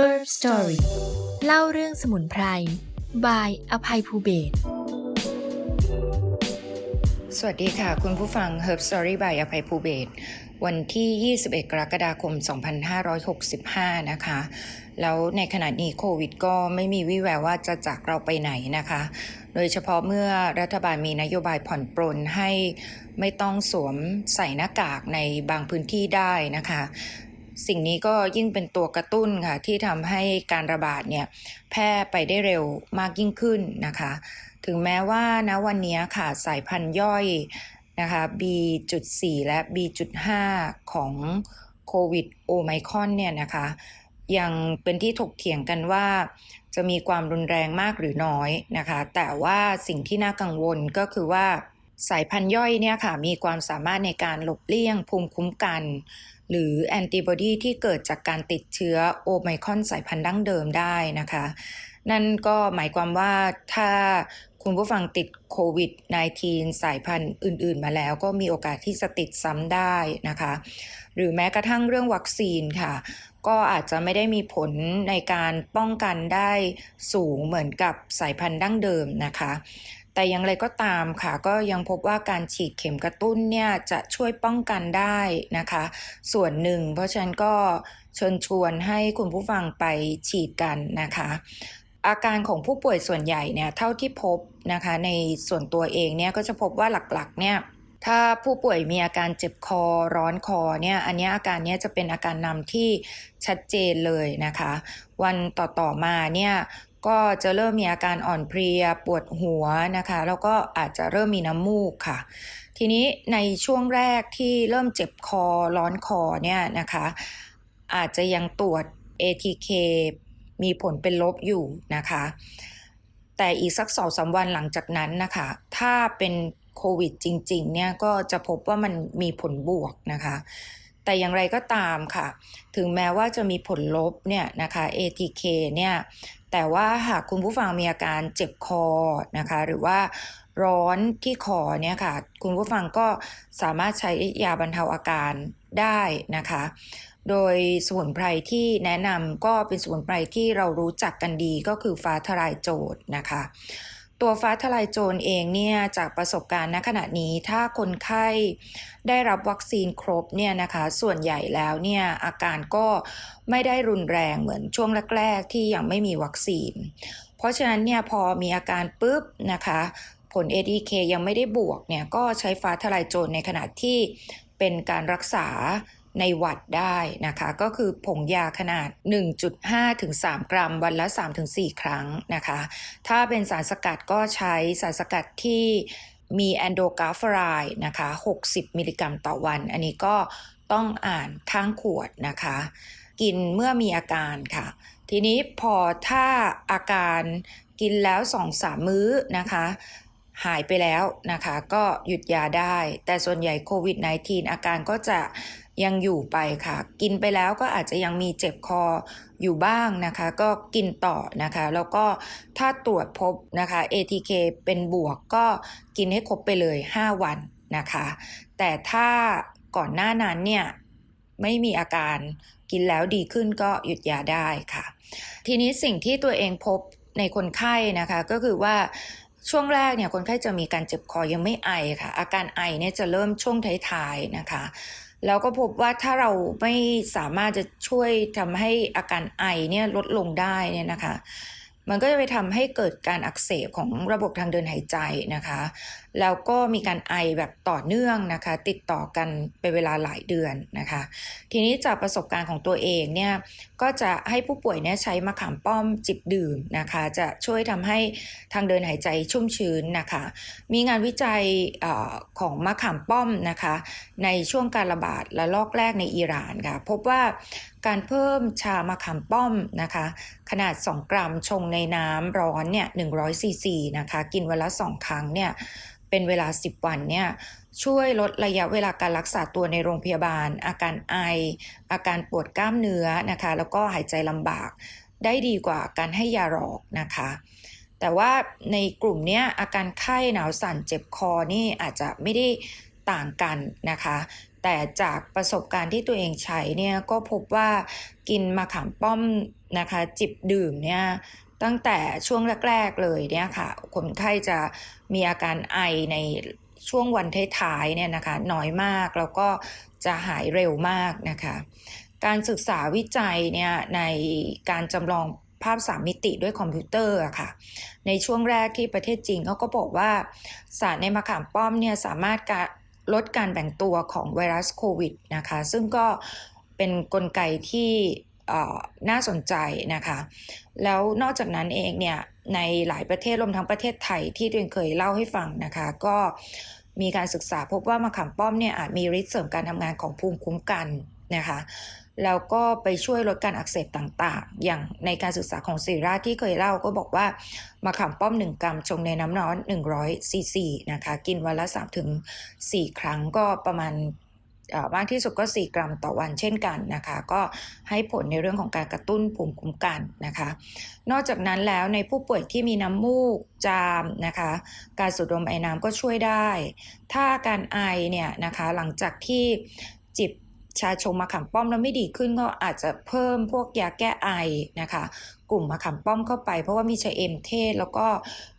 Herb Story เล่าเรื่องสมุนไพรบายอภัยภูเบศสวัสดีค่ะ คุณผู้ฟัง Herb Story by อภัยภูเบศวันที่ 21 กรกฎาคม 2565 นะคะ แล้วในขณะนี้โควิดก็ไม่มีวิแววว่าจะจากเราไปไหนนะคะ โดยเฉพาะเมื่อรัฐบาลมีนโยบายผ่อนปรนให้ไม่ต้องสวมใส่หน้ากากในบางพื้นที่ได้นะคะ สิ่งนี้ก็ยิ่งเป็นตัวกระตุ้นค่ะที่ทำให้การระบาดเนี่ยแพร่ไปได้เร็วมากยิ่งขึ้นนะคะ ถึงแม้ว่านะวันนี้ค่ะสายพันธุ์ย่อยนะคะ B.4 และ B.5 ของโควิดโอไมคอนเนี่ยนะคะยังเป็นที่ถกเถียงกันว่าจะมีความรุนแรงมากหรือน้อยนะคะ แต่ว่าสิ่งที่น่ากังวลก็คือว่าสายพันธุ์ย่อยเนี่ยค่ะมีความสามารถในการหลบเลี่ยงภูมิคุ้มกัน หรือแอนติบอดีที่เกิดจากการติดเชื้อโอไมครอนสายพันธุ์ดั้งเดิมได้นะคะ นั่นก็หมายความว่าถ้า คุณผู้ฟังติดโควิด -19 สายพันธุ์อื่น ๆ มาแล้วก็มีโอกาสที่จะติดซ้ำได้นะคะ หรือแม้กระทั่งเรื่องวัคซีนค่ะ ก็อาจจะไม่ได้มีผลในการป้องกันได้สูงเหมือนกับสายพันธุ์ดั้งเดิมนะคะ แต่อย่างไรก็ตามค่ะ ก็ยังพบว่าการฉีดเข็มกระตุ้นเนี่ยจะช่วยป้องกันได้นะคะ ส่วนหนึ่ง เพราะฉะนั้นก็เชิญชวนให้คุณผู้ฟังไปฉีดกันนะคะ อาการของผู้ป่วยส่วนใหญ่เนี่ยเท่าที่พบนะคะ ในส่วนตัวเองเนี่ยก็จะพบว่าหลักๆเนี่ยถ้าผู้ป่วยมีอาการเจ็บคอร้อนคอเนี่ยอันนี้อาการเนี้ยจะเป็นอาการนำที่ชัดเจนเลยนะคะ วันต่อๆมาเนี่ยก็จะเริ่มมีอาการอ่อนเพลียปวดหัวนะคะ แล้วก็อาจจะเริ่มมีน้ำมูกค่ะ ทีนี้ในช่วงแรกที่เริ่มเจ็บคอร้อนคอเนี่ยนะคะ อาจจะยังตรวจ ATK มีผลเป็นลบอยู่นะคะ แต่อีกสักสองสาวันหลังจากนั้นนะคะ ถ้าเป็นโควิดจริงๆเนี่ยก็จะพบว่ามันมีผลบวกนะคะ แต่อย่างไรก็ตามค่ะ ถึงแม้ว่าจะมีผลลบเนี่ยนะคะ ATK เนี่ย แต่ว่าหากคุณผู้ฟังมีอาการเจ็บคอนะคะ หรือว่าร้อนที่คอเนี่ยค่ะ คุณผู้ฟังก็สามารถใช้ยาบรรเทาอาการได้นะคะ โดยสมุนไพรที่แนะนำก็เป็นสมุนไพรที่เรารู้จักกันดีก็คือฟ้าทลายโจรนะคะ ตัวฟ้าทลายโจรเองเนี่ยจากประสบการณ์ณขณะนี้ถ้าคนไข้ได้รับวัคซีนครบเนี่ยนะคะส่วนใหญ่แล้วเนี่ยอาการก็ไม่ได้รุนแรงเหมือนช่วงแรกๆที่ยังไม่มีวัคซีน เพราะฉะนั้นเนี่ยพอมีอาการปุ๊บนะคะผล ADK ยังไม่ได้บวกเนี่ยก็ใช้ฟ้าทลายโจรในขณะที่เป็นการรักษา ในหวัดได้นะคะ ก็คือผงยาขนาด 1.5ถึง3กรัม วันละ 3-4 ครั้งนะคะ ถ้าเป็นสารสกัดก็ใช้สารสกัดที่มีแอนโดกาฟรายนะคะ 60 มิลลิกรัมต่อวัน อันนี้ก็ต้องอ่านข้างขวดนะคะ กินเมื่อมีอาการค่ะ ทีนี้พอถ้าอาการกินแล้ว2-3มื้อนะคะ หายไปแล้วนะคะ ก็หยุดยาได้ แต่ส่วนใหญ่โควิด -19 อาการก็จะ ยังอยู่ไปค่ะ กินไปแล้วก็อาจจะยังมีเจ็บคออยู่บ้างนะคะ ก็กินต่อนะคะ แล้วก็ถ้าตรวจพบนะคะ ATK เป็นบวกก็กินให้ครบไปเลย 5 วันนะคะ แต่ถ้าก่อนหน้านั้นเนี่ยไม่มีอาการกินแล้วดีขึ้นก็หยุดยาได้ค่ะ ทีนี้สิ่งที่ตัวเองพบในคนไข้นะคะก็คือว่าช่วงแรกเนี่ยคนไข้จะมีการเจ็บคอยังไม่ไอค่ะ อาการไอเนี่ยจะเริ่มช่วงท้ายๆนะคะ แล้วก็พบว่าถ้าเราไม่สามารถจะช่วยทำให้อาการไอเนี่ยลดลงได้เนี่ยนะคะ มันก็จะไปทำให้เกิดการอักเสบของระบบทางเดินหายใจนะคะ แล้วก็มีการไอแบบต่อเนื่องนะคะ ติดต่อกันเป็นเวลาหลายเดือนนะคะ ทีนี้จากประสบการณ์ของตัวเองเนี่ยก็จะให้ผู้ป่วยเนี่ยใช้มะขามป้อมจิบดื่มนะคะ จะช่วยทำให้ทางเดินหายใจชุ่มชื้นนะคะ มีงานวิจัยอของมะขามป้อมนะคะ ในช่วงการระบาดระลอกแรกในอิหร่านค่ะพบว่า การเพิ่มชามะขามป้อมนะคะ ขนาด 2 กรัมชงในน้ำร้อนเนี่ย100ซีซีนะคะ กินวันละ 2 ครั้งเนี่ยเป็นเวลา 10 วันเนี่ยช่วยลดระยะเวลาการรักษาตัวในโรงพยาบาล อาการไอ อาการปวดกล้ามเนื้อนะคะ แล้วก็หายใจลำบากได้ดีกว่าการให้ยาหลอกนะคะ แต่ว่าในกลุ่มเนี้ยอาการไข้หนาวสั่นเจ็บคอนี่อาจจะไม่ได้ต่างกันนะคะ แต่จากประสบการณ์ที่ตัวเองใช้เนี่ยก็พบว่ากินมะขามป้อมนะคะ จิบดื่มเนี่ยตั้งแต่ช่วงแรก ๆ เลยเนี่ยค่ะ คนไข้จะมีอาการไอในช่วงวันท้ายๆเนี่ยนะคะน้อยมากแล้วก็จะหายเร็วมากนะคะ การศึกษาวิจัยเนี่ยในการจำลองภาพสามมิติด้วยคอมพิวเตอร์อะค่ะ ในช่วงแรกที่ประเทศจีนเขาก็บอกว่าสารในมะขามป้อมเนี่ยสามารถ ลดการแบ่งตัวของไวรัสโควิดนะคะซึ่งก็เป็นนกลไกที่น่าสนใจนะคะแล้วนอกจากนั้นเองเนี่ยในหลายประเทศรวมทั้งประเทศไทยที่ตัวเองเคยเล่าให้ฟังนะคะก็มีการศึกษาพบว่ามะขามป้อมเนี่ยอาจมีฤทธิ์เสริมการทำงานของภูมิคุ้มกันนะคะ แล้วก็ไปช่วยลดการอักเสบต่างๆ อย่างในการศึกษาของศิราที่เคยเล่าก็บอกว่า มะขามป้อม 1 กรัมชงในน้ำร้อน 100ซีซีนะคะ กินวันละ 3-4 ครั้งก็ประมาณมากที่สุดก็ 4 กรัมต่อวันเช่นกันนะคะ ก็ให้ผลในเรื่องของการกระตุ้นภูมิคุ้มกันนะคะ นอกจากนั้นแล้วในผู้ป่วยที่มีน้ำมูกจามนะคะ การสูดดมไอน้ำก็ช่วยได้ ถ้าการไอเนี่ยนะคะหลังจากที่จิบ ชาชงมะขามป้อมแล้วไม่ดีขึ้นก็อาจจะเพิ่มพวกยาแก้ไอนะคะ กลุ่มมะขามป้อมเข้าไป เพราะว่ามีชะเอมเทศ แล้วก็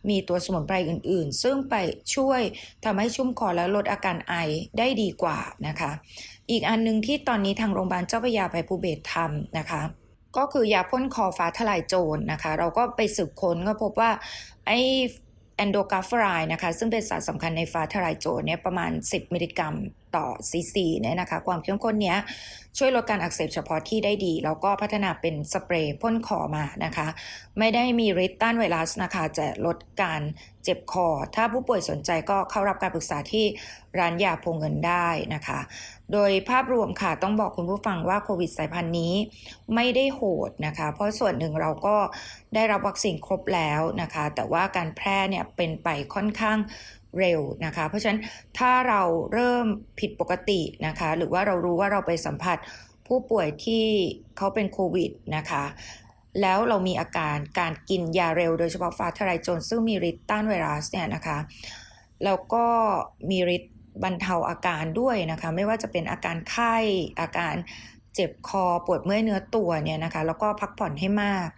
มีตัวสมุนไพรอื่นๆ ซึ่งไปช่วยทำให้ชุ่มคอและลดอาการไอได้ดีกว่านะคะ อีกอันหนึงที่ตอนนี้ทางโรงพยาบาลเจ้าพระยาภัยภูเบศทำนะคะก็คือยาพ่นคอฟ้าทลายโจรนะคะ เราก็ไปสืบค้นก็พบว่าไอแอนโดกาฟรายนะคะ ซึ่งเป็นสารสำคัญในฟ้าทลายโจรเนี่ยประมาณ 10 มิลลิกรัมต่อซีซีเนี่ยนะคะ ความเข้มข้นเนี้ยช่วยลดการอักเสบเฉพาะที่ได้ดี แล้วก็พัฒนาเป็นสเปรย์พ่นคอมานะคะ ไม่ได้มีฤทธิ์ต้านไวรัสนะคะ จะลดการเจ็บคอ ถ้าผู้ป่วยสนใจก็เข้ารับการปรึกษาที่ร้านยาพงเงินได้นะคะ โดยภาพรวมค่ะต้องบอกคุณผู้ฟังว่าโควิดสายพันธุ์นี้ไม่ได้โหดนะคะ เพราะส่วนหนึ่งเราก็ได้รับวัคซีนครบแล้วนะคะ แต่ว่าการแพร่เนี่ยเป็นไปค่อนข้าง เร็วนะคะ เพราะฉะนั้นถ้าเราเริ่มผิดปกตินะคะ หรือว่าเรารู้ว่าเราไปสัมผัสผู้ป่วยที่เขาเป็นโควิดนะคะ แล้วเรามีอาการการกินยาเร็วโดยเฉพาะฟ้าทลายโจรซึ่งมีฤทธิ์ต้านไวรัสเนี่ยนะคะ แล้วก็มีฤทธิ์บรรเทาอาการด้วยนะคะ ไม่ว่าจะเป็นอาการไข้อาการเจ็บคอปวดเมื่อยเนื้อตัวเนี่ยนะคะ แล้วก็พักผ่อนให้มาก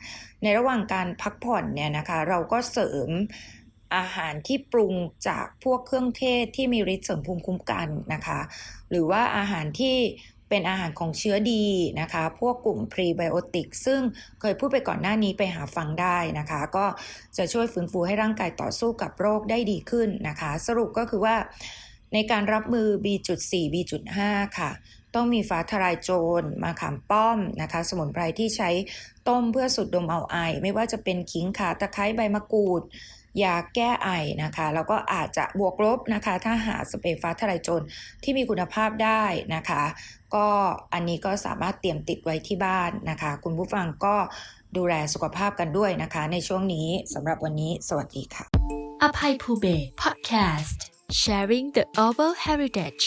ในระหว่างการพักผ่อนเนี่ยนะคะ เราก็เสริม อาหารที่ปรุงจากพวกเครื่องเทศที่มีฤทธิ์เสริมภูมิคุ้มกันนะคะ หรือว่าอาหารที่เป็นอาหารของเชื้อดีนะคะ พวกกลุ่มพรีไบโอติก ซึ่งเคยพูดไปก่อนหน้านี้ไปหาฟังได้นะคะ ก็จะช่วยฟื้นฟูให้ร่างกายต่อสู้กับโรคได้ดีขึ้นนะคะ สรุปก็คือว่าในการรับมือ B.4 B.5 ค่ะต้องมีฟ้าทลายโจรมาขามป้อมนะคะ สมุนไพรที่ใช้ต้มเพื่อสูดดมเอาไอ ไม่ว่าจะเป็นขิงข่าตะไคร้ใบมะกรูด ยาแก้ไอนะคะ แล้วก็อาจจะบวกลบนะคะ ถ้าหาสเปรย์ฟ้าทลายโจรที่มีคุณภาพได้นะคะ ก็อันนี้ก็สามารถเตรียมติดไว้ที่บ้านนะคะ คุณผู้ฟังก็ดูแลสุขภาพกันด้วยนะคะ ในช่วงนี้สำหรับวันนี้ สวัสดีค่ะอภัยภูเบศ Podcast Sharing the Oval Heritage